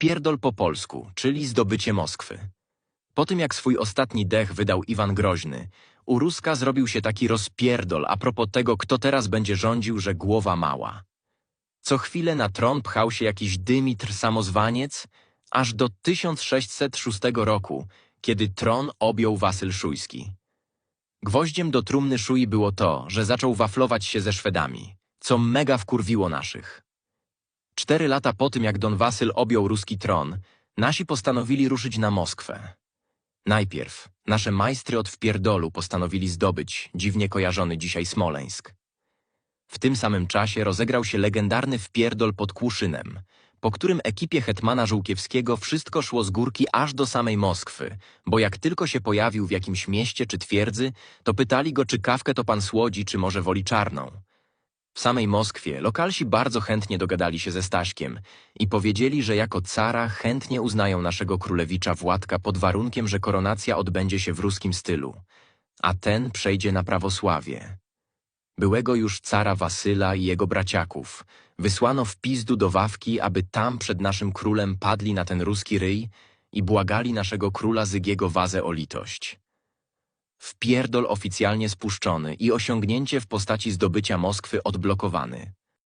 Wpierdol po polsku, czyli zdobycie Moskwy. Po tym jak swój ostatni dech wydał Iwan Groźny, u Ruska zrobił się taki rozpierdol a propos tego, kto teraz będzie rządził, że głowa mała. Co chwilę na tron pchał się jakiś Dymitr Samozwaniec, aż do 1606 roku, kiedy tron objął Wasyl Szujski. Gwoździem do trumny Szui było to, że zaczął waflować się ze Szwedami, co mega wkurwiło naszych. Cztery lata po tym, jak Don Wasyl objął ruski tron, nasi postanowili ruszyć na Moskwę. Najpierw nasze majstry od wpierdolu postanowili zdobyć dziwnie kojarzony dzisiaj Smoleńsk. W tym samym czasie rozegrał się legendarny wpierdol pod Kłuszynem, po którym ekipie hetmana Żółkiewskiego wszystko szło z górki aż do samej Moskwy, bo jak tylko się pojawił w jakimś mieście czy twierdzy, to pytali go, czy kawkę to pan słodzi, czy może woli czarną. W samej Moskwie lokalsi bardzo chętnie dogadali się ze Staśkiem i powiedzieli, że jako cara chętnie uznają naszego królewicza Władka pod warunkiem, że koronacja odbędzie się w ruskim stylu, a ten przejdzie na prawosławie. Byłego już cara Wasyla i jego braciaków wysłano w pizdu do Wawki, aby tam przed naszym królem padli na ten ruski ryj i błagali naszego króla Zygiego Wazę o litość. Wpierdol oficjalnie spuszczony i osiągnięcie w postaci zdobycia Moskwy odblokowany.